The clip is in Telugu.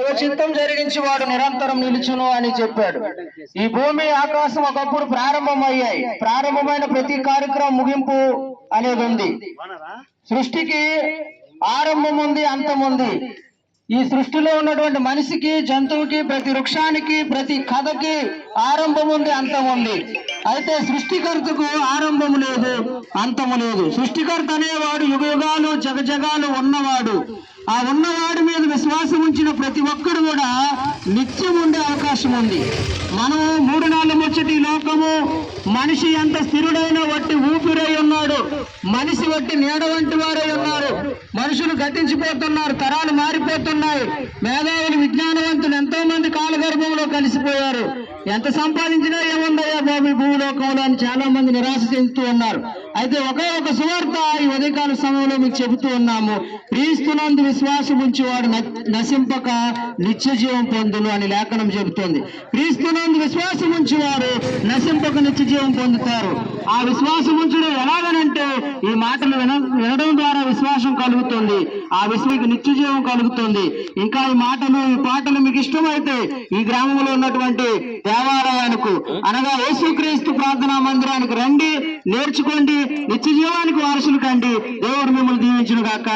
చిత్తం జరిగించి వాడు నిరంతరం నిలుచును అని చెప్పాడు. ఈ భూమి ఆకాశం ఒకప్పుడు ప్రారంభమయ్యాయి. ప్రారంభమైన ప్రతి కార్యక్రమం ముగింపు అనేది ఉంది. సృష్టికి ఆరంభం ఉంది అంతం ఉంది. ఈ సృష్టిలో ఉన్నటువంటి మనిషికి జంతువుకి ప్రతి వృక్షానికి ప్రతి కథకి ఆరంభం ఉంది అంతం ఉంది. అయితే సృష్టికర్తకు ఆరంభము లేదు అంతము లేదు. సృష్టికర్త అనేవాడు యుగ యుగాలు జగజగాలు ఉన్నవాడు. ఆ ఉన్నవాడి మీద విశ్వాసం ఉంచిన ప్రతి ఒక్కడు కూడా నిత్యం ఉండే అవకాశం ఉంది. మనం మూడు నాలుగు ముచ్చటి లోకము మనిషి ఎంత స్థిరుడైన వట్టి ఊపిరై ఉన్నాడు. మనిషి వట్టి నీడ వంటి వారై మనుషులు గతించిపోతున్నారు తరాలు మారిపోతున్నాయి. మేధావులు విజ్ఞానవంతులు ఎంతో మంది కాలగర్భంలో కలిసిపోయారు. ఎంత సంపాదించినా ఏముందయ్యా బాబు భూలోకంలో అని చాలా మంది నిరాశ చెందుతూ ఉన్నారు. అయితే ఒకే ఒక సువార్త ఈ ఉదయకాల సమయంలో మీకు చెబుతూ ఉన్నాము. క్రీస్తునందు విశ్వాసం ఉంచేవాడు నశింపక నిత్య జీవం పొందును అని లేఖనం చెబుతోంది. క్రీస్తునందు విశ్వాసం ఉంచేవారు నశింపక నిత్య జీవం పొందుతారు. ఆ విశ్వాసం ఉంచడం ఎలాగనంటే ఈ మాటలు విన కలుగుతుంది. ఆ విశ్వకి నిత్యజీవం కలుగుతుంది. ఇంకా ఈ మాటలు ఈ పాటలు మీకు ఇష్టమైతే ఈ గ్రామంలో ఉన్నటువంటి దేవాలయానికి అనగా యేసుక్రీస్తు ప్రార్థనా మందిరానికి రండి నేర్చుకోండి నిత్యజీవానికి వారసులు కండి. దేవుడు మిమ్మల్ని దీవించును గాక